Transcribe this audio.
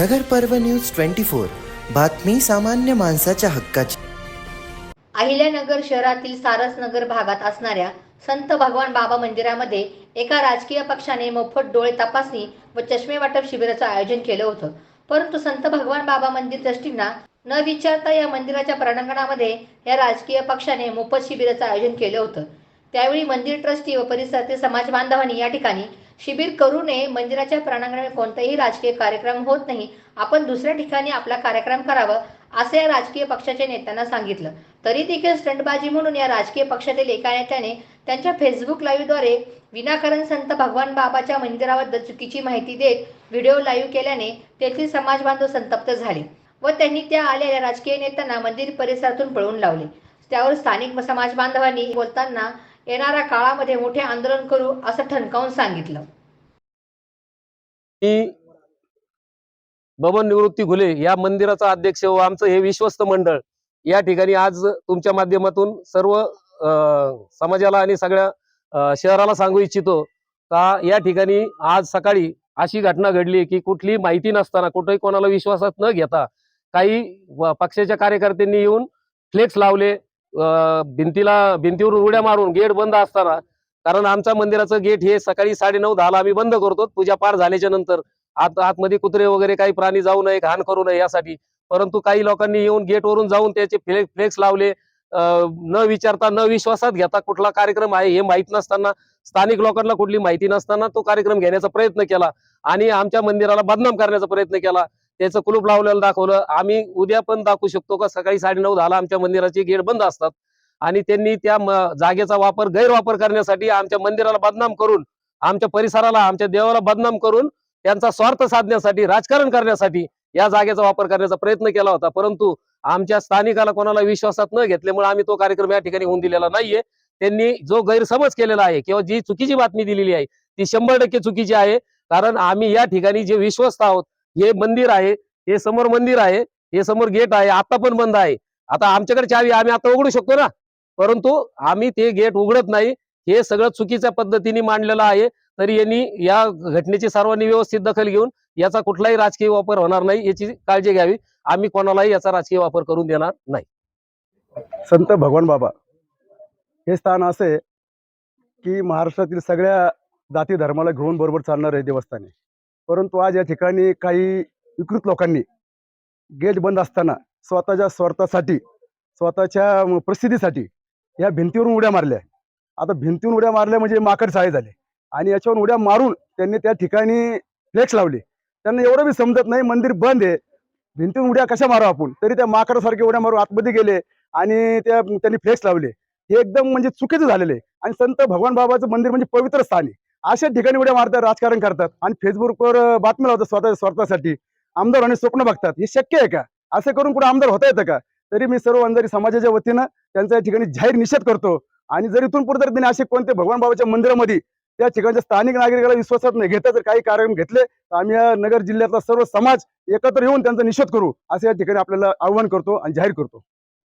नगर पर्व news twenty four. बातमी सामान्य माणसाच्या हक्काची. अहिल्यानगर शहरातील सारसनगर भागात असणाऱ्या संत भगवान बाबा मंदिरामध्ये एका राजकीय पक्षाने मोफत डोळे तपासणी व चष्मे वाटप शिबिराचं आयोजन केलं होतं. परंतु संत भगवान बाबा मंदिर ट्रस्टींना न विचारता या मंदिराच्या प्रांगणामध्ये या राजकीय पक्षाने मोफत शिबिराचं आयोजन केलं होतं. त्यावेळी मंदिर ट्रस्टी व परिसरातील समाज बांधवांनी या ठिकाणी शिबिर करू नये मंदिराच्या प्रांगणामध्ये कोणताही राजकीय कार्यक्रम होत नाही. आपण दुसऱ्या ठिकाणी आपला कार्यक्रम करावा असं या राजकीय पक्षाच्या नेत्यांना सांगितलं. तरी देखील स्टंटबाजी म्हणून या राजकीय पक्षातील एका नेत्याने त्यांच्या फेसबुक लाईव्हद्वारे विनाकारण संत भगवान बाबाच्या मंदिराबद्दल चुकीची माहिती देत व्हिडिओ लाईव्ह केल्याने तेथील समाज बांधव संतप्त झाले व त्यांनी त्या आलेल्या राजकीय नेत्यांना मंदिर परिसरातून पळवून लावले. त्यावर स्थानिक समाज बांधवांनी बोलताना येणाऱ्या काळामध्ये मोठे आंदोलन करू असं ठणकावून सांगितलं. मी बबन निवृत्ती घुले या मंदिराचा अध्यक्ष व आमचं हे विश्वस्त मंडळ या ठिकाणी आज तुमच्या माध्यमातून सर्व समाजाला आणि सगळ्या शहराला सांगू इच्छितो का या ठिकाणी आज सकाळी अशी घटना घडली की कुठली माहिती नसताना कुठेही कोणाला विश्वासात न घेता काही पक्षाच्या कार्यकर्त्यांनी येऊन फ्लेक्स लावले भिंतीला भिंतीवरून उड्या मारून गेट बंद असताना कारण आमच्या मंदिराचं गेट हे सकाळी साडे नऊ दहाला आम्ही बंद करतो. पूजा पार झाल्याच्यानंतर आत आतमध्ये कुत्रे वगैरे काही प्राणी जाऊ नये घाण करू नये यासाठी. परंतु काही लोकांनी येऊन गेटवरून जाऊन त्याचे फ्ले फ्लेक्स लावले. न विचारता न विश्वासात घेता कुठला कार्यक्रम आहे हे माहीत नसताना स्थानिक लोकांना कुठली माहिती नसताना तो कार्यक्रम घेण्याचा प्रयत्न केला आणि आमच्या मंदिराला बदनाम करण्याचा प्रयत्न केला. त्याचं कुलूप लावलेलं दाखवलं. आम्ही उद्या पण दाखवू शकतो का? सकाळी साडे नऊ दहाला आमच्या मंदिराचे गेट बंद असतात. आणि त्यांनी त्या जागेचा वापर गैरवापर करण्यासाठी आमच्या मंदिराला बदनाम करून आमच्या परिसराला आमच्या देवाला बदनाम करून त्यांचा स्वार्थ साधण्यासाठी राजकारण करण्यासाठी या जागेचा वापर करण्याचा प्रयत्न केला होता. परंतु आमच्या स्थानिकाला कोणाला विश्वासात न घेतल्यामुळे आम्ही तो कार्यक्रम या ठिकाणी होऊन दिलेला नाहीये. त्यांनी जो गैरसमज केलेला आहे किंवा जी चुकीची बातमी दिलेली आहे ती शंभर टक्के चुकीची आहे. कारण आम्ही या ठिकाणी जे विश्वस्त आहोत हे मंदिर आहे हे समोर मंदिर आहे हे समोर गेट आहे आता पण बंद आहे. आता आमच्याकडे चावी आम्ही आता उघडू शकतो ना? परंतु आम्ही ते गेट उघडत नाही. हे सगळं चुकीच्या पद्धतीने मांडलेलं आहे. तरी यांनी या घटनेची सर्वांनी व्यवस्थित दखल घेऊन याचा कुठलाही राजकीय वापर होणार नाही याची काळजी घ्यावी. आम्ही कोणालाही याचा राजकीय वापर करून देणार नाही. संत भगवान बाबा हे स्थान असे आहे की महाराष्ट्रातील सगळ्या जाती धर्माला घेऊन बरोबर चालणार आहे देवस्थाने परंतु आज या ठिकाणी काही विकृत लोकांनी गेट बंद असताना स्वतःच्या स्वार्थासाठी स्वतःच्या प्रसिद्धीसाठी या भिंतीवरून उड्या मारल्या. आता भिंतीवरून उड्या मारल्या म्हणजे माकड साळे झाले. आणि याच्यावरून उड्या मारून त्यांनी त्या ठिकाणी फ्लेक्स लावले. त्यांना एवढं बी समजत नाही मंदिर बंद आहे. भिंतीवरून उड्या कशा मारू आपण? तरी त्या माकडासारखे उड्या मारून आतमध्ये गेले आणि त्या त्यांनी फ्लेक्स लावले. हे एकदम म्हणजे चुकीचं झालेलं आहे. आणि संत भगवान बाबाचं मंदिर म्हणजे पवित्र स्थान आहे. अशा ठिकाणी उड्या मारतात राजकारण करतात. आणि फेसबुकवर अं, बातम्या लावतात स्वतः स्वार्थासाठी आमदार आणि स्वप्न बघतात. हे शक्य आहे का? असं करून कुठे आमदार होता येतं का? तरी मी सर्व अंधारी समाजाच्या वतीनं त्यांचा या ठिकाणी जाहीर निषेध करतो. आणि जर इथून पुढे जर त्यांनी असे कोणते भगवान बाबाच्या मंदिरामध्ये त्या ठिकाणच्या स्थानिक नागरिकाला विश्वासात नाही घेता जर काही कार्यक्रम घेतले तर आम्ही या नगर जिल्ह्यातला सर्व समाज एकत्र येऊन त्यांचा निषेध करू असं या ठिकाणी आपल्याला आव्हान करतो आणि जाहीर करतो.